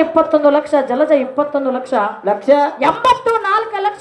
ಇಪ್ಪತ್ತೊಂದು ಲಕ್ಷ ಜಲಜ ಇಪ್ಪತ್ತೊಂದು ಲಕ್ಷ. ಲಕ್ಷ? ಎಂಬತ್ತು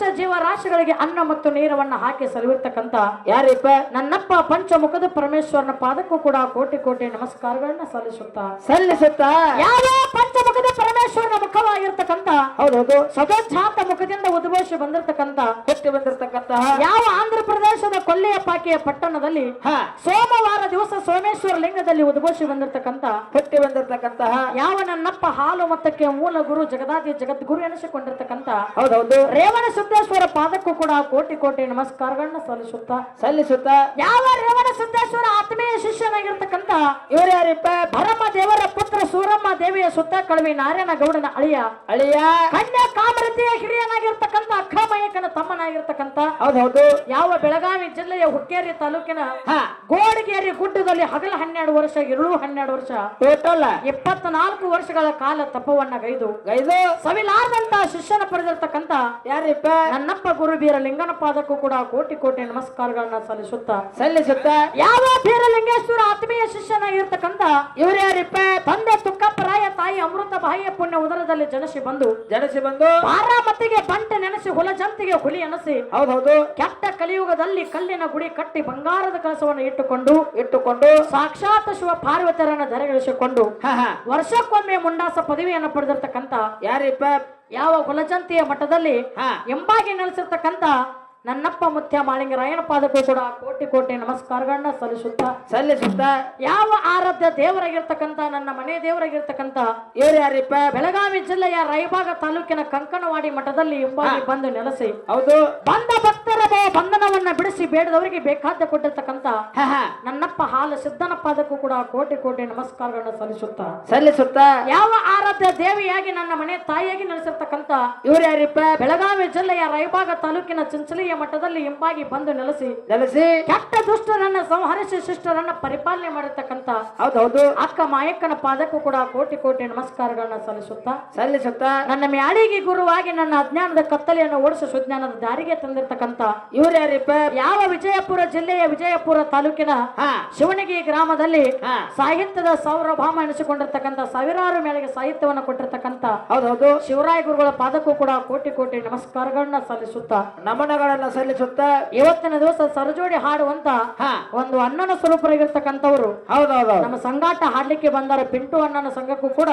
ರಾಶಿಗಳಿಗೆ ಜೀವರಾಶಿಗಳಿಗೆ ಅನ್ನ ಮತ್ತು ನೀರವನ್ನ ಹಾಕಿ ಸಲುವಿರ್ತಕ್ಕಂತ ಯಾರಿಪ್ಪ? ನನ್ನಪ್ಪ ಪಂಚಮುಖದ ಪರಮೇಶ್ವರನ ಪಾದಕ್ಕೂ ಕೂಡ ಕೋಟಿ ಕೋಟಿ ನಮಸ್ಕಾರಗಳನ್ನ ಸಲ್ಲಿಸುತ್ತಾ? ಸಲ್ಲಿಸುತ್ತ? ಯಾವ ಪಂಚಮುಖದ ಪರಮೇಶ್ವರನ ಮುಖವಾಗಿರ್ತಕ್ಕಂತ ಹೌದೌದು. ಸದೋಚ್ಛಾತ ಮುಖದಿಂದ ಉದ್ಭವಿಸಿ ಬಂದಿರತಕ್ಕಂತ ಹುಟ್ಟಿ ಬಂದಿರತಕ್ಕಂತ ಯಾವ ಆಂಧ್ರ ಪ್ರದೇಶದ ಕೊಲ್ಲೆಯಪಾಕಿಯ ಪಟ್ಟಣದಲ್ಲಿ ಹಾ. ಸೋಮವಾರ ದಿವಸ ಸೋಮೇಶ್ವರ ಲಿಂಗದಲ್ಲಿ ಉದ್ಭವಿಸಿ ಬಂದಿರತಕ್ಕಂತ ಹುಟ್ಟಿ ಬಂದಿರತಕ್ಕಂತ ಯಾವ ನನ್ನಪ್ಪ ಹಾಲು ಮತ್ತಕ್ಕೆ ಮೂಲ ಗುರು ಜಗದಾದಿ ಜಗದ್ಗುರು ಎನಿಸಿಕೊಂಡಿರ್ತಕ್ಕಂತ ಹೌದೌದು. ರೇವಣ ಸಿದ್ದೇಶ್ವರ ಪಾದಕ್ಕೂ ಕೂಡ ಕೋಟಿ ಕೋಟಿ ನಮಸ್ಕಾರಗಳನ್ನ ಸಲ್ಲಿಸುತ್ತಾ ಸಲ್ಲಿಸುತ್ತ. ಯಾವ ರೇವಣ ಸಿದ್ದೇಶ್ವರ ಆತ್ಮೀಯ ಶಿಷ್ಯನಾಗಿರ್ತಕ್ಕಂತ ಇವರ್ಯಾರಿಪ್ಪ ಭರಮ ದೇವರ ಪುತ್ರ ಸೂರಮ್ಮ ದೇವಿಯ ಸುತ್ತ ಕಳವಿ ನಾರಾಯಣ ಗೌಡನ ಅಳಿಯ. ಅಳಿಯ. ಕನ್ಯಾ ಕಾಮರತಿಯ ಹಿರಿಯನಾಗಿರ್ತಕ್ಕಂತ ಅಕ್ಕಮಯಕನ ತಮ್ಮನಾಗಿರ್ತಕ್ಕಂತ ಹೌದೌದು ಯಾವ ಬೆಳಗಾವಿ ಜಿಲ್ಲೆಯ ಹುಕ್ಕೇರಿ ತಾಲೂಕಿನ ಹಾ. ಗೋಡಗೇರಿ ಗುಡ್ಡದಲ್ಲಿ ಹಗಲ ಹನ್ನೆರಡು ವರ್ಷ ಇರುಳು ಹನ್ನೆರಡು ವರ್ಷ ಟೋಟಲ್? ಇಪ್ಪತ್ನಾಲ್ಕು ವರ್ಷಗಳ ಕಾಲ ತಪ್ಪವನ್ನ ಗೈದು. ಗೈದು? ಸವಿಲಾರ್ದಂತ ಶಿಷ್ಯನ ಪಡೆದಿರ್ತಕ್ಕಂತ ಯಾರಿಪ್ಪ? ನನ್ನಪ್ಪ ಗುರು ಬೀರ ಲಿಂಗನ ಪಾದಕ್ಕೂ ಕೂಡ ಕೋಟಿ ಕೋಟಿ ನಮಸ್ಕಾರಗಳನ್ನ ಸಲ್ಲಿಸುತ್ತ ಸಲ್ಲಿಸುತ್ತ? ಯಾವ ಬೀರಲಿಂಗೇಶ್ವರ ಆತ್ಮೀಯ ಶಿಷ್ಯನಾಗಿರ್ತಕ್ಕಂಥ ಇವರು ಯಾರಿಪ್ಪ? ತಂದೆ ತುಕ್ಕಪ್ಪರಾಯ ತಾಯಿ ಅಮೃತ ಬಾಯಿಯ ಪುಣ್ಯ ಉದರದಲ್ಲಿ ಜನಸಿ ಬಂದು ಜನಸಿ ಬಂದು ಬಾರಾಮತಿಗೆ ಬಂಟೆ ನೆನೆಸಿ ಹುಲ ಜಂತಿಗೆ ಹುಲಿ ಎನಸಿ ಹೌದೌದು. ಕೆಟ್ಟ ಕಲಿಯುಗದಲ್ಲಿ ಕಲ್ಲಿನ ಗುಡಿ ಕಟ್ಟಿ ಬಂಗಾರದ ಕಳಸವನ್ನು ಇಟ್ಟುಕೊಂಡು ಇಟ್ಟುಕೊಂಡು ಸಾಕ್ಷಾತ್ ಶಿವ ಪಾರ್ವತಿಯರನ್ನ ಧರೆಗಳಿಸಿಕೊಂಡು ವರ್ಷಕ್ಕೊಮ್ಮೆ ಮುಂಡಾಸ ಪದವಿಯನ್ನ ಪಡೆದಿರ್ತಕ್ಕಂಥ ಯಾರಿಪ್ಪ? ಯಾವ ಹುಲಜಂತಿಯ ಮಠದಲ್ಲಿ ಎಂಬಾಗಿ ನೆಲೆಸಿರ್ತಕ್ಕಂಥ ನನ್ನಪ್ಪ ಮುತ್ಯ ಮಾಳಿಂಗರಾಯನ ಪಾದಕ್ಕೂ ಕೂಡ ಕೋಟಿ ಕೋಟಿ ನಮಸ್ಕಾರಗಳನ್ನ ಸಲ್ಲಿಸುತ್ತ. ಸಲ್ಲಿಸುತ್ತ. ಯಾವ ಆರಾಧ್ಯ ದೇವರಾಗಿರ್ತಕ್ಕಂತ ನನ್ನ ಮನೆ ದೇವರಾಗಿರ್ತಕ್ಕಂತ ಇವ್ರು ಯಾರಿಪ್ಪ ಬೆಳಗಾವಿ ಜಿಲ್ಲೆಯ ರೈಬಾಗ ತಾಲೂಕಿನ ಕಂಕಣವಾಡಿ ಮಠದಲ್ಲಿ ಎಂಬಾಗಿ ಬಂದು ನೆಲೆಸಿ ಹೌದು. ಬಂದ ಭಕ್ತರ ಬಂಧನವನ್ನ ಬಿಡಿಸಿ ಬೇಡದವರಿಗೆ ಬೇಕಾದ ಕೊಟ್ಟಿರ್ತಕ್ಕಂತ ನನ್ನಪ್ಪ ಹಾಲ ಸಿದ್ದನ ಪಾದಕ್ಕೂ ಕೂಡ ಕೋಟಿ ಕೋಟಿ ನಮಸ್ಕಾರಗಳನ್ನ ಸಲ್ಲಿಸುತ್ತ. ಸಲ್ಲಿಸುತ್ತ. ಯಾವ ಆರಾಧ್ಯ ದೇವಿಯಾಗಿ ನನ್ನ ಮನೆ ತಾಯಿಯಾಗಿ ನೆಲೆಸಿರ್ತಕ್ಕಂಥ ಇವರ್ಯಾರಿಪ್ಪ? ಬೆಳಗಾವಿ ಜಿಲ್ಲೆಯ ರೈಬಾಗ ತಾಲೂಕಿನ ಚಿಂಚಲಿಯ ಮಠದಲ್ಲಿ ಎಂಬಾಗಿ ಬಂದು ನೆಲೆಸಿ. ನೆಲೆಸಿ. ಕೆಟ್ಟ ದುಷ್ಟರನ್ನ ಸಂಹರಿಸಿ ಶಿಷ್ಟರನ್ನ ಪರಿಪಾಲನೆ ಮಾಡಿರ್ತಕ್ಕಂತ ಹೌದೌದು. ಅಕ್ಕ ಮಾಯಕ್ಕನ ಪಾದಕ್ಕೂ ಕೂಡ ಕೋಟಿ ಕೋಟಿ ನಮಸ್ಕಾರಗಳನ್ನ ಸಲ್ಲಿಸುತ್ತಾ. ಸಲ್ಲಿಸುತ್ತ. ನನ್ನ ಮ್ಯಾಳಿಗೆ ಗುರುವಾಗಿ ನನ್ನ ಅಜ್ಞಾನದ ಕತ್ತಲೆಯನ್ನು ಓಡಿಸಿ ಸುಜ್ಞಾನದ ದಾರಿಗೆ ತಂದಿರತಕ್ಕಂತ ಇವ್ರ್ಯಾರಿಪ್ಪ ಯಾವ ವಿಜಯಪುರ ಜಿಲ್ಲೆಯ ವಿಜಯಪುರ ತಾಲೂಕಿನ ಶಿವಣಗಿ ಗ್ರಾಮದಲ್ಲಿ ಸಾಹಿತ್ಯದ ಸೌರಭಾಮ ಎನಿಸಿಕೊಂಡಿರ್ತಕ್ಕಂಥ ಸಾವಿರಾರು ಮೇಳಿಗೆ ಸಾಹಿತ್ಯವನ್ನು ಕೊಟ್ಟಿರ್ತಕ್ಕಂಥ ಹೌದೌದು. ಶಿವರಾಯ ಗುರುಗಳ ಪಾದಕ್ಕೂ ಕೂಡ ಕೋಟಿ ಕೋಟಿ ನಮಸ್ಕಾರಗಳನ್ನ ಸಲ್ಲಿಸುತ್ತಾ. ನಮನಗಳನ್ನ ಸಲ್ಲಿಸುತ್ತ. ಇವತ್ತಿನ ದಿವಸ ಸರಜೋಡಿ ಹಾಡುವಂತ ಒಂದು ಅಣ್ಣನ ಸ್ವರೂಪರಾಗಿರ್ತಕ್ಕಂಥವ್ರು. ಹೌದೌದು. ನಮ್ಮ ಸಂಗಾಟ ಹಾಡ್ಲಿಕ್ಕೆ ಬಂದಾರ ಪಿಂಟು ಅಣ್ಣನ ಸಂಘಕ್ಕೂ ಕೂಡ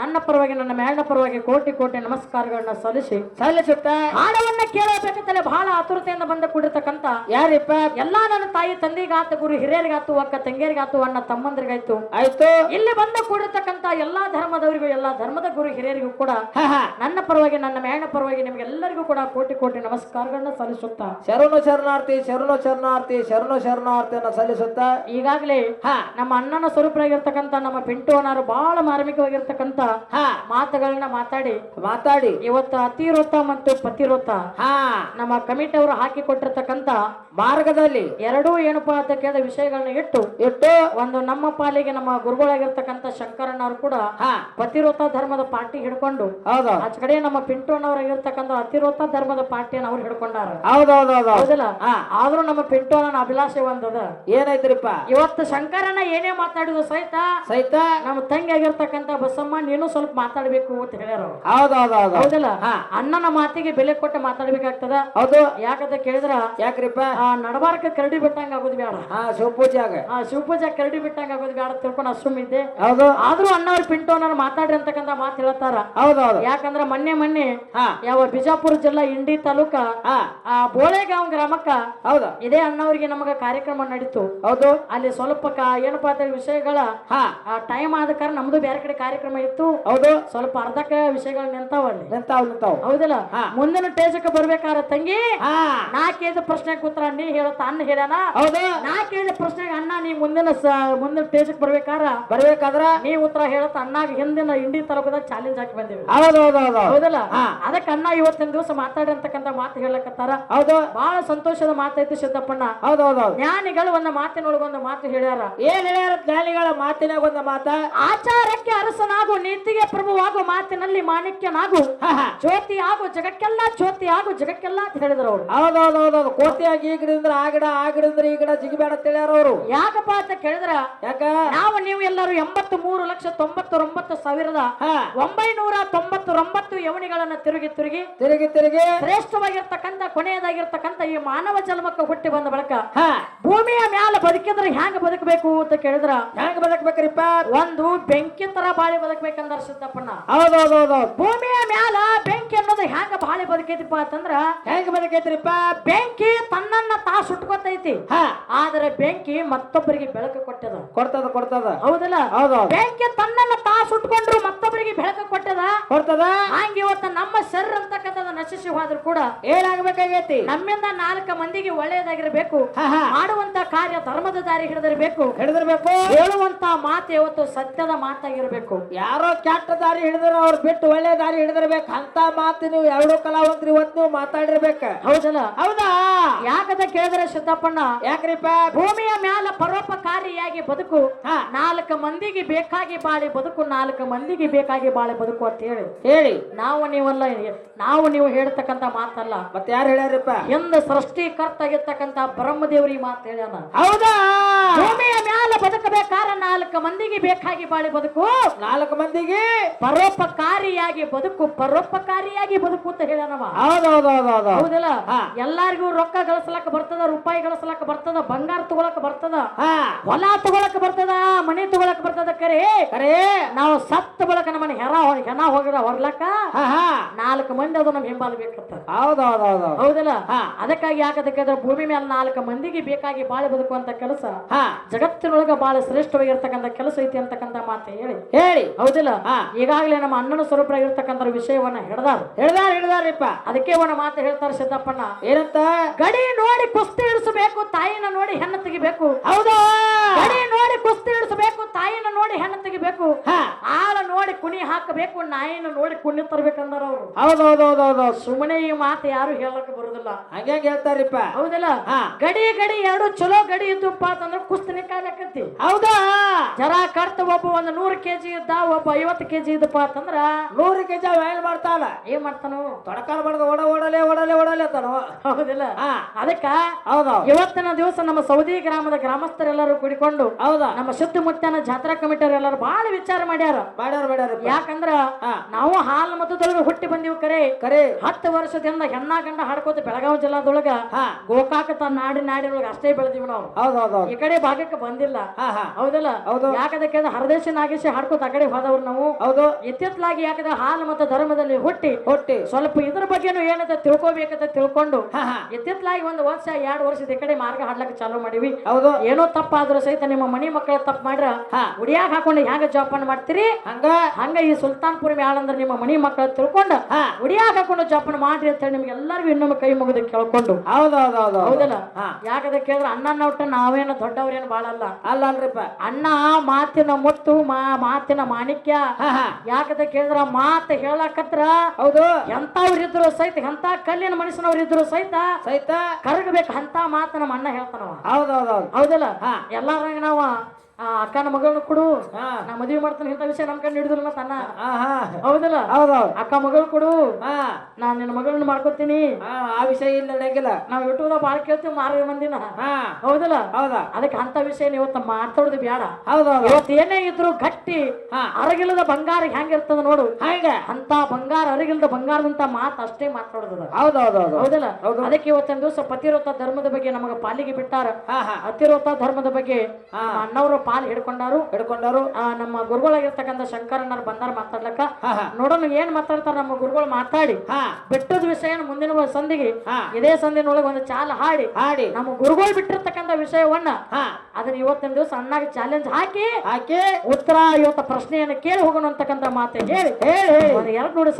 ನನ್ನ ಪರವಾಗಿ ನನ್ನ ಮೇಳನ ಪರವಾಗಿ ಕೋಟಿ ಕೋಟಿ ನಮಸ್ಕಾರಗಳನ್ನ ಸಲ್ಲಿಸಿ ಸಲ್ಲಿಸುತ್ತ. ಹಾಡವನ್ನ ಕೇಳಬೇಕಂತಲೇ ಬಹಳ ಆತುರತೆಯಿಂದ ಬಂದ ಕೂಡಿರ್ತಕ್ಕಂತ ಯಾರಿಪ್ಪ? ಎಲ್ಲಾ ನನ್ನ ತಾಯಿ ತಂದೆಗಾತು ಗುರು ಹಿರಿಯರಿಗಾತು ಅಕ್ಕ ತಂಗಿಯರಿಗಾತು ಅಣ್ಣ ತಮ್ಮಂದ್ರಿಗಾಯ್ತು. ಆಯ್ತು. ಇಲ್ಲಿ ಬಂದ ಕೂಡಿರ್ತಕ್ಕಂತ ಎಲ್ಲಾ ಧರ್ಮದವರಿಗೂ ಎಲ್ಲಾ ಧರ್ಮದ ಗುರು ಹಿರಿಯರಿಗೂ ಕೂಡ ನನ್ನ ಪರವಾಗಿ ನನ್ನ ಮೇಣ ಪರವಾಗಿ ನಿಮ್ಗೆಲ್ಲರಿಗೂ ಕೂಡ ಕೋಟಿ ಕೋಟಿ ನಮಸ್ಕಾರಗಳನ್ನ ಸಲ್ಲಿಸುತ್ತಾ? ಶರಣು ಶರಣಾರ್ಥಿ ಶರಣು ಶರಣಾರ್ಥಿ ಶರಣು ಶರಣಾರ್ಥಿಯನ್ನ ಸಲ್ಲಿಸುತ್ತ? ಈಗಾಗಲೇ ಹಾ. ನಮ್ಮ ಅಣ್ಣನ ಸ್ವರೂಪರಾಗಿರ್ತಕ್ಕಂಥ ನಮ್ಮ ಪಿಂಟು ಅನ್ನೋರು ಬಹಳ ಮಾರ್ಮಿಕವಾಗಿರ್ತಕ್ಕಂಥ ಹಾ. ಮಾತುಗಳನ್ನ ಮಾತಾಡಿ. ಮಾತಾಡಿ. ಇವತ್ತು ಅತಿರೋತ ಮತ್ತು ಪತಿರೋತ ಹಾ. ನಮ್ಮ ಕಮಿಟಿ ಅವರು ಹಾಕಿ ಕೊಟ್ಟಿರ್ತಕ್ಕಂಥ ಮಾರ್ಗದಲ್ಲಿ ಎರಡೂ ಏನಪ್ಪಾ ಅಂತ ಕೇಳಿದ ವಿಷಯಗಳನ್ನ ಇಟ್ಟು ಇಟ್ಟು ಒಂದು ನಮ್ಮ ಪಾಲಿಗೆ ನಮ್ಮ ಗುರುಗಳಾಗಿರ್ತಕ್ಕಂತ ಶಂಕರಣ್ಣವರು ಕೂಡ ಹಾ. ಪತಿರೋತ ಧರ್ಮದ ಪಾರ್ಟಿ ಹಿಡ್ಕೊಂಡು ಹೌದು. ಆಚ ಕಡೆ ನಮ್ಮ ಪಿಂಟೋನವರಾಗಿರ್ತಕ್ಕಂಥ ಅತಿರೋತ ಧರ್ಮದ ಪಾರ್ಟಿಯನ್ನು ಅವ್ರು ಹಿಡ್ಕೊಂಡಾರ. ಹೌದೌದೌದು ಹೌದಲ್ಲ? ಆದ್ರೂ ನಮ್ಮ ಪಿಂಟೋನ ಅಭಿಲಾಷೆ ಒಂದದ ಏನೈತ್ರಿಪ್ಪ ಇವತ್ತು ಶಂಕರನ ಏನೇ ಮಾತಾಡಿದ್ರು ಸಹಿತ ಸಹಿತ? ನಮ್ಮ ತಂಗಿ ಆಗಿರ್ತಕ್ಕಂತ ಬಸಮ್ಮ ನೀನು ಸ್ವಲ್ಪ ಮಾತಾಡ್ಬೇಕು ಅಂತ ಹೇಳ್ಯಾರ. ಅವ್ರು. ಹೌದೌದೌದು ಹೌದಲ್ಲ? ಅಣ್ಣನ ಮಾತಿಗೆ ಬೆಲೆ ಕೊಟ್ಟು ಮಾತಾಡ್ಬೇಕಾಗ್ತದ? ಹೌದು. ಯಾಕಂತ ಕೇಳಿದ್ರ? ಯಾಕ್ರಿಪ್ಪ? ಆ ನಡಬಾರ್ಕ ಕರಡಿ ಬಿಟ್ಟಂಗ ಆಗೋದು ಬೇಡ. ಹಾ ಶಿವಪೂಜಾಗ ಆ ಶಿವಪೂಜಾ ಕರಡಿ ಬಿಟ್ಟಂಗ ಆಗೋದು ಬೇಡ ತಿಳ್ಕೊಂಡು ಅಸುಮ್ ಇದ್ದೆ. ಹೌದು. ಆದ್ರೂ ಅಣ್ಣವ್ರ ಪಿಂಟೋನ ಮಾತಾಡ್ರಿ ಅಂತಕ್ಕಂತ ಮಾತು ಹೇಳ್ತಾರ. ಹೌದೌದು ಯಾಕಂದ್ರ ಮೊನ್ನೆ ಮೊನ್ನೆ ಹಾ. ಯಾವ ಬಿಜಾಪುರ ಜಿಲ್ಲಾ ಇಂಡಿ ತಾಲೂಕ ಆ ಬೋಳೆಗಾಂವ್ ಗ್ರಾಮಕ್ಕ ಹೌದ. ಇದೇ ಅಣ್ಣವ್ರಿಗೆ ನಮಗ ಕಾರ್ಯಕ್ರಮ ನಡೀತು. ಹೌದು. ಅಲ್ಲಿ ಸ್ವಲ್ಪ ಏನಪ್ಪಾ ಅಂತ ವಿಷಯಗಳ ಆ ಟೈಮ್ ಆದ ಕಾರಣ ನಮ್ದು ಬೇರೆ ಕಡೆ ಕಾರ್ಯಕ್ರಮ ಇತ್ತು. ಹೌದು. ಸ್ವಲ್ಪ ಅರ್ಧಕ ವಿಷಯಗಳು ನಿಂತಾವ ಅಲ್ಲಿ. ನಿಂತಾವ್ ನಿಂತಾವ್. ಹೌದಲ್ಲ? ಮುಂದಿನ ಟೇಜಕ್ಕೆ ಬರ್ಬೇಕಾರ ತಂಗಿ ನಾ ಕೇಳಿದ ಪ್ರಶ್ನೆಗೆ ಉತ್ತರ ನೀ ಹೇಳತ್ತ ಅಣ್ಣ ಹೇಳ್ಯಾನ? ಹೌದು. ನಾ ಕೇಳಿದ ಪ್ರಶ್ನೆಗೆ ಅಣ್ಣ ನೀ ಮುಂದಿನ ಮುಂದಿನ ಟೇಜಕ್ಕೆ ಬರ್ಬೇಕಾರ ಬರ್ಬೇಕಾದ್ರ? ನೀ ಉತ್ತರ ಹೇಳತ್ತ ಅಣ್ಣಾಗ ಹಿಂದಿನ ಇಂಡಿ ತರಬದ ಚಾಲೆಂಜ್ ಹಾಕಿ ಬಂದಿವಿ. ಹೌದೌದೌದು ಹೌದಲ್ಲ. ಅದಕ್ಕೆ ಅಣ್ಣ ಇವತ್ತಿನ ದಿವಸ ಮಾತಾಡಿ ಅಂತಕ್ಕಂಥ ಮಾತು ಹೇಳಕತ್ತಾರ. ಹೌದು. ಬಹಳ ಸಂತೋಷದ ಮಾತೈತಿ ಸಿದ್ದಪ್ಪಣ್ಣ. ಹೌದು ಹೌದು ಜ್ಞಾನಿಗಳು ಒಂದು ಮಾತಿನೊಳಗೆ ಒಂದು ಮಾತು ಹೇಳ್ಯಾರ. ಏನ್ ಹೇಳ್ಯಾರ ಜ್ಞಾನಿಗಳ ಮಾತಿನಾಗ ಒಂದು ಮಾತ? ಆಚಾರಕ್ಕೆ ಅರಸನಾಗು ನೀತಿಗೆ ಪ್ರಭುವಾಗು ಮಾತಿನಲ್ಲಿ ಮಾಣಿಕ್ಯನಾಗು. ಜ್ಯೋತಿ ಆಗು ಜಗಕ್ಕೆಲ್ಲ ಜ್ಯೋತಿ ಆಗು ಜಗಕ್ಕೆಲ್ಲ ಅಂತ ಹೇಳಿದ್ರು ಅವರು. ಹೌದು ಹೌದು ಕೋತಿಯಾಗಿ ಈ ಗಿಡ ಆ ಗಿಡ ಆ ಗಿಡದಿಂದ ಈ ಗಿಡ ಜಿಗಿಬೇಡ ಅಂತ ಹೇಳ್ಯಾರ ಅವರು. ಯಾಕಪ್ಪ ಅಂತ ಕೇಳಿದ್ರ? ಯಾಕ? ನಾವು ನೀವು ಎಲ್ಲರೂ ಎಂಬತ್ತು ಮೂರು ಲಕ್ಷ ತೊಂಬತ್ತೊಂಬತ್ತು ಸಾವಿರದ ಒಂಬೈನೂರ ತೊಂಬತ್ತೊಂಬತ್ತು ಯವನಿಗಳನ್ನ ತಿರುಗಿ ತಿರುಗಿ ತಿರುಗಿ ತಿರುಗಿ. ಶ್ರೇಷ್ಠವಾಗಿರ್ತಕ್ಕಂಥ ಕೊನೆಯದಾಗಿರ್ತಕ್ಕಂಥ ಈ ಮಾನವ ಜನ್ಮಕ್ಕೆ ಹುಟ್ಟಿ ಬಂದ ಬಳಿಕ ಭೂಮಿಯ ಮ್ಯಾಲ ಬದುಕಿದ್ರೆ ಹ್ಯಾಂಗ ಬದುಕಬೇಕು ಅಂತ ಕೇಳಿದ್ರ? ಹ್ಯಾಂಗ ಬದುಕಬೇಕ್ರಿಪ್ಪ? ಒಂದು ಬೆಂಕಿ ತರ ಬಾಳಿ ಬದುಕಬೇಕಂದ್ರ ಸಿದ್ದಪ್ಪಣ್ಣ ಹೌದೌದೌದು. ಹೌದು ಹೌದು ಹೌದು ಭೂಮಿಯ ಮ್ಯಾಲ ಬೆಂಕಿ ಅನ್ನೋದು ಹ್ಯಾಂಗ ಬಾಳಿ ಬದುಕೈತಿಪ್ಪ ಅಂತಂದ್ರ ಹೆಂಗ ಬದುಕೈತ್ರಿಪ್ಪ? ಬೆಂಕಿ ತನ್ನನ್ನ ತಾ ಸುಟ್ಕೊತೈತಿ. ಆದ್ರೆ ಬೆಂಕಿ ಮತ್ತೊಬ್ಬರಿಗೆ ಬೆಳಕು ಕೊಟ್ಟದ. ಕೊಡ್ತದ ಕೊಡ್ತದ. ಹೌದಲ್ಲ? ಹೌದು ಹೌದು ಬೆಂಕಿ ತನ್ನನ್ನ ತಾ ಸುಟ್ಕೊಂಡ್ರು ಮತ್ತೊಬ್ಬರಿಗೆ ಬೆಳಕು ಕೊಟ್ಟದ? ಕೊಡ್ತದ? ಹಂಗ ಇವತ್ತ ನಮ್ಮ ಶರೀರ ಅಂತಕ್ಕಂಥದ್ದು ನಶಿಸಿ ಹೋದ್ರು ಕೂಡ ಏನಾಗ್ಬೇಕಾಗೈತಿ? ನಮ್ಮಿಂದ ನಾಲ್ಕು ಮಂದಿಗೆ ಒಳ್ಳೆಯದಾಗಿರ್ಬೇಕು. ಮಾಡುವಂತ ಕಾರ್ಯ ಧರ್ಮದ ದಾರಿ ಹಿಡಿದಿರ್ಬೇಕು. ಹಿಡಿದಿರ್ಬೇಕು. ಹೇಳುವಂತ ಮಾತು ಯಾವತ್ತು ಸತ್ಯದ ಮಾತಾಗಿರ್ಬೇಕು. ಯಾರೋ ಕೆಟ್ಟ ದಾರಿ ಹಿಡಿದ್ರ ಅವ್ರು ಬಿಟ್ಟು ಒಳ್ಳೆ ದಾರಿ ಹಿಡಿದಿರ್ಬೇಕು. ಅಂತ ಮಾತು ನೀವು ಎರಡು ಕಲಾವಂತರು ಇವತ್ತು ನೀವು ಮಾತಾಡಿರ್ಬೇಕ. ಹೌದಲ್ಲ? ಹೌದಾ? ಯಾಕಂತ ಕೇಳಿದ್ರೆ ಸಿದ್ದಪ್ಪಣ್ಣ? ಯಾಕ್ರಿಪ್ಪ ಭೂಮಿಯ ಮ್ಯಾಲ ಪರೋಪಕಾರಿಯಾಗಿ ಬದುಕು ನಾಲ್ಕು ಮಂದಿಗೆ ಬೇಕಾಗಿ ಬಾಳಿ ಬದುಕು ನಾಲ್ಕು ಮಂದಿಗೆ ಬೇಕಾಗಿ ಬಾಳಿ ಬದುಕು ಅಂತ ಹೇಳಿ. ಹೇಳಿ. ನಾವು ನೀವಲ್ಲ ನಾವು ನೀವು ಹೇಳ್ತಕ್ಕಂತ ಮಾತಲ್ಲ. ಮತ್ತೆ ಯಾರು ಹೇಳ್ಯಾರಪ್ಪ ಹಿಂದ ಸೃಷ್ಟಿಕರ್ತ ಆಗಿರ್ತಕ್ಕಂತ ಬ್ರಹ್ಮದೇವ್ರಿ ಮಾತು ಹೇಳ್ಯಾನ. ಹೌದಾ? ಭೂಮಿಯ ಮ್ಯಾಲ ಬದುಕಬೇಕಾರ ನಾಲ್ಕು ಮಂದಿಗೆ ಬೇಕಾಗಿ ಬಾಳಿ ಬದುಕು. ನಾಲ್ಕು ಮಂದಿಗೆ? ಪರೋಪಕಾರಿಯಾಗಿ ಬದುಕು ಪರೋಪಕಾರಿಯಾಗಿ ಬದುಕು ಅಂತ ಹೇಳ್ಯಾನವ. ಹೌದಲ್ಲ. ಎಲ್ಲಾರ್ಗೂ ರೊಕ್ಕ ಗಳಿಸಲಕ್ಕ ಬರ್ತದ ರೂಪಾಯಿ ಗಳಿಸಲಕ್ಕ ಬರ್ತದ ಬಂಗಾರ ತಗೊಳಕ್ ಬರ್ತದ ಹೊಲ ತಗೊಳಕ್ ಬರ್ತದ ಮನೆ ತಗೊಳಕ್ ಬರ್ತದ ಕರೆ. ಕರೆ. ನಾವು ಸತ್ತ ಬಳಕ ನಮ್ಮನೆ ಹೆರ ಹೆಣ ಹೋಗಿರ ಹೊರ್ಲಕ್ಕ ನಾಲ್ಕು ಮಂದಿ ಅದು ನಮ್ ಹಿಂಬಾಲ ಬೇಕತ್ತ ಹೌದು ಹೌದು ಹೌದು ಹೌದು ಹೌದಲ್ಲ. ಅದಕ್ಕಾಗಿ ಯಾಕದಕ್ಕೆ ಭೂಮಿ ಮೇಲೆ ನಾಲ್ಕು ಮಂದಿಗೆ ಬೇಕಾಗಿ ಬಾಳಿ ಬದುಕುವಂತ ಕೆಲಸ ಜಗತ್ತಿನೊಳಗ ಬಹಳ ಶ್ರೇಷ್ಠವಾಗಿರ್ತಕ್ಕಂಥ ಕೆಲಸ ಐತಿ ಅಂತಕ್ಕಂಥ ಮಾತು ಹೇಳಿ. ಹೇಳಿ. ಹೌದಿಲ್ಲ. ಈಗಾಗಲೇ ನಮ್ಮ ಅಣ್ಣನ ಸ್ವರೂಪರಾಗಿರ್ತಕ್ಕಂಥ ವಿಷಯವನ್ನ ಹಿಡ್ದಾರ ಹಿಡ್ದಾರ ಹಿಡ್ದಾರಿಪ್ಪ ಅದಕ್ಕೆ ಒಂದು ಮಾತು ಹೇಳ್ತಾರೆ ಸಿದ್ದಪ್ಪಣ್ಣ. ಏನಂತ? ಗಡಿ ನೋಡಿ ಕುಸ್ತಿ ಇಳಿಸಬೇಕು ತಾಯಿನ ನೋಡಿ ಹೆಣ್ಣು ತೆಗಿಬೇಕು. ಹೌದಾ? ಗಡಿ ನೋಡಿ ಕುಸ್ತಿ ಇಳಿಸಬೇಕು ತಾಯಿನ ನೋಡಿ ಹೆಣ್ಣು ತೆಗಿಬೇಕು. ಆಳ ನೋಡಿ ಕುಣಿ ಹಾಕಬೇಕು ನಾಯಿನ ನೋಡಿ ಕುಣಿ ತರಬೇಕಂದ್ರ ಅವರು. ಹೌದು ಹೌದು ಹೌದು ಹೌದು ಹೌದು ಸುಮ್ಮನೆ ಈ ಮಾತು ಯಾರು ಹೇಳಕ್ ಬರುದಿಲ್ಲ. ಹಂಗೆ ಹೇಳ್ತಾರಿಪ್ಪ. ಹೌದಿಲ್ಲ? ಗಡಿ ಗಡಿ ಎರಡು ಚಲೋ ಗಡಿ ಇದ್ದಪ್ಪ ಅಂತಂದ್ರೆ ಕುಸ್ತಿನ ಕಾಲಕತ್ತಿ. ಹೌದಾ? ಜರ ಕರ್ತ ಒಬ್ಬ ಒಂದ್ ನೂರ್ ಕೆಜಿ ಇದ್ದ ಒಬ್ಬ ಐವತ್ತು ಕೆಜಿ ಇದ್ದಪ್ಪ ಅಂತಂದ್ರ ನೂರು ಕೆಜಿ ಏನ್ ಮಾಡ್ತಾನ? ಏನ್ ಮಾಡ್ತಾನು? ತೊಡಕಾಲ ಬಡದ ಓಡ ಓಡಲೆ ಓಡಲೆ ಓಡಲೆ ತಾನು ಹೌದಿಲ್ಲ. ಅದಕ್ಕ ಹೌದು ಇವತ್ತಿನ ದಿವಸ ನಮ್ಮ ಸೌದಿ ಗ್ರಾಮದ ಗ್ರಾಮಸ್ಥರೆಲ್ಲರೂ ಕುಡಿಕೊಂಡು ಹೌದಾ? ನಮ್ಮ ಸುತ್ತಮುತ್ತನ ಜಾತ್ರಾ ಕಮಿಟಿಯರ್ ಎಲ್ಲರೂ ಬಹಳ ವಿಚಾರ ಮಾಡ್ಯಾರ. ಮಾಡ್ಯಾರ ಮಾಡ್ಯಾರ ಯಾಕಂದ್ರ ನಾವು ಹಾಲು ಮತದೊಳಗೆ ಹುಟ್ಟಿ ಬಂದಿವ್ ಕರೆ. ಕರೆ. ಹತ್ತು ವರ್ಷದಿಂದ ಹೆಣ್ಣ ಗಂಡ ಹಾಡ್ಕೋತ ಬೆಳಗಾವಿ ಜಿಲ್ಲಾದೊಳಗ ಗೋಕಾಕ ತನ್ನ ನಾಡಿ ನಾಡಿನೊಳಗೆ ಅಷ್ಟೇ ಬೆಳೆದಿವಿ ನಾವು. ಹೌದು ಹೌದು ಹೌದು ಈ ಕಡೆ ಭಾಗಕ್ಕೆ ಬಂದಿಲ್ಲ. ಹಾ ಹಾ. ಹೌದಲ್ಲ ಹೌದು. ಯಾಕದಕ್ಕೆ ಹರದೇಶ ನಾಗೇಶ ಹಾಡ್ಕೋತ ಆ ಕಡೆ ಹೋದವ್ರು ನಾವು. ಹೌದು. ಇತ್ತಿತ್ತಲಾಗಿ ಯಾಕಂದ್ರೆ ಹಾಲು ಮತ್ತು ಧರ್ಮದಲ್ಲಿ ಹುಟ್ಟಿ ಹುಟ್ಟಿ. ಸ್ವಲ್ಪ ಇದ್ರ ಬಗ್ಗೆನು ಏನಂತ ತಿಳ್ಕೊಬೇಕಂತ ತಿಳ್ಕೊಂಡು ಇತ್ತಿತ್ತಲಾಗಿ ಒಂದು ವರ್ಷ ಎರಡು ವರ್ಷದ ಈ ಕಡೆ ಮಾರ್ಗ ಹಾಡ್ಲಕ್ಕೆ ಚಾಲು ಮಾಡಿವಿ. ಹೌದು. ಏನೋ ತಪ್ಪಾದ್ರೂ ಸಹಿತ ನಿಮ್ಮ ಮನಿ ಮಕ್ಕಳ ತಪ್ಪು ಮಾಡ್ರ ಹಾ. ಉಡಿಯಾಗ ಹಾಕೊಂಡು ಹ್ಯಾಂಗ ಜೋಪಾನ ಮಾಡ್ತೀರಿ? ಹಂಗ. ಹಂಗ ಈ ಸುಲ್ತಾನ್ಪುರ ಮ್ಯಾಳ ಅಂದ್ರೆ ನಿಮ್ಮ ಮನಿ ಮಕ್ಕಳ ತಿಳ್ಕೊಂಡು ಹಾ. ಉಡಿಯಾಗ ಹಾಕೊಂಡು ಜೋಪಾನ ಮಾಡ್ರಿ ಅಂತ ಹೇಳಿ ನಿಮ್ಗೆ ಎಲ್ಲರಿಗೂ ಇನ್ನೊಮ್ಮೆ ಕೈ ಮುಗಿದ ಕೇಳ್ಕೊಂಡು. ಹೌದೌದು ಹೌದು ಹೌದು ಹೌದು ಹೌದಲ್ಲ ಯಾಕಂದ್ರೆ ಕೇಳಿದ್ರೆ ಅಣ್ಣನ ಒಟ್ಟ ನಾವೇನು ದೊಡ್ಡವ್ರೇನು ಬಾಳಲ್ಲ. ಅಲ್ಲ ಅಲ್ರಿಪ್ಪ ಅಣ್ಣ ಮಾತಿನ ಮುತ್ತು ಮಾ ಮಾತಿನ ಮಾಣಿಕ್ಯ. ಯಾಕಂತ ಕೇಳಿದ್ರ ಮಾತು ಹೇಳಕತ್ರ ಹೌದು. ಎಂತವ್ರಿದ್ರು ಸಹಿತ ಎಂತ ಕಲ್ಲಿನ ಮನುಷ್ಯನವ್ರಿದ್ರು ಸಹಿತ ಸಹಿತ. ಕರಗಬೇಕು ಅಂತ ಮಾತು ನಮ್ಮ ಅಣ್ಣ ಹೇಳ್ತಾನವ. ಹೌದು ಹೌದು ಹೌದು ಹೌದಲ್ಲ ಎಲ್ಲಾರಂಗ ನಾವ ಆ ಅಕ್ಕನ ಮಗಳನ್ನ ಕೊಡು. ಹಾ. ನಾ ಮದುವೆ ಮಾಡ್ತಾನೆ ಇಂಥ ವಿಷಯ ನಮ್ ಕಣ್ಣು ಹಿಡಿದಿಲ್ಲ ತನ್ನ ಹೌದಲ್ಲ? ಹೌದು ಹೌದು ಅಕ್ಕ ಮಗಳು ಕೊಡು. ನಾನ್ ನಿನ್ನ ಮಗಳನ್ನ ಮಾಡ್ಕೊತೀನಿ ಆ ವಿಷಯ ಇಲ್ಲಿ ನಡೆಯಂಗಿಲ್ಲ. ನಾವ್ ಯೂಟ್ಯೂಬ್ ಬಾಳ ಕೇಳ್ತೀವಿ ಮಾರ ಮಂದಿನ. ಹಾ. ಹೌದಲ್ಲ? ಹೌದಾ? ಅದಕ್ಕೆ ಅಂತ ವಿಷಯ ಇವತ್ತು ಮಾತಾಡೋದು ಬೇಡ ಹೌದು ಹೌದು ಇವತ್ತು ಏನೇ ಇದ್ರು ಗಟ್ಟಿ ಅರಗಿಲ್ಲದ ಬಂಗಾರ ಹೆಂಗಿರ್ತದ ನೋಡು. ಹಂಗ. ಅಂತ ಬಂಗಾರ ಅರಗಿಲ್ಲದ ಬಂಗಾರದಂತ ಮಾತು ಅಷ್ಟೇ ಮಾತಾಡೋದು ಹೌದು ಹೌದು ಹೌದು ಹೌದಲ್ಲ? ಹೌದು. ಅದಕ್ಕೆ ಇವತ್ತಿನ ದಿವಸ ಪತಿರೋತ ಧರ್ಮದ ಬಗ್ಗೆ ನಮಗೆ ಪಾಲಿಗೆ ಬಿಟ್ಟಾರ. ಅತಿರೋತ ಧರ್ಮದ ಬಗ್ಗೆ ಅಣ್ಣವರು ಪಾಲ್ ಹಿಡ್ಕೊಂಡಾರು ಹಿಡ್ಕೊಂಡಾರು ಆ, ನಮ್ಮ ಗುರುಗಳಾಗಿರ್ತಕ್ಕಂಥ ಶಂಕರಣ್ಣರು ಬಂದಾರ ಮಾತಾಡ್ಲಕ್ಕ. ಹಾ ಹಾ. ನೋಡೋಣ ಏನ್ ಮಾತಾಡ್ತಾರ ನಮ್ಮ ಗುರುಗಳು ಮಾತಾಡಿ. ಹಾ. ಬಿಟ್ಟದ ವಿಷಯ ಮುಂದಿನ ಸಂದಿಗೆ ಹಾ. ಇದೇ ಸಂಧಿನೊಳಗೆ ಒಂದು ಚಾಲ ಹಾಡಿ. ಹಾಡಿ. ನಮ್ಮ ಗುರುಗಳು ಬಿಟ್ಟಿರ್ತಕ್ಕಂಥ ವಿಷಯವನ್ನ ಹಾ. ಅದನ್ನ ಇವತ್ತಿನ ದಿವಸ ಅಣ್ಣಾಗಿ ಚಾಲೆಂಜ್ ಹಾಕಿ ಹಾಕಿ. ಉತ್ತರ ಇವತ್ತ ಪ್ರಶ್ನೆಯನ್ನು ಕೇಳಿ ಹೋಗೋಣ ಅಂತಕ್ಕಂಥ ಮಾತೆ ಹೇಳಿ. ಹೇಳಿ ಹೇಳಿ. ಒಂದು ಎರಡು ನೋಡಿ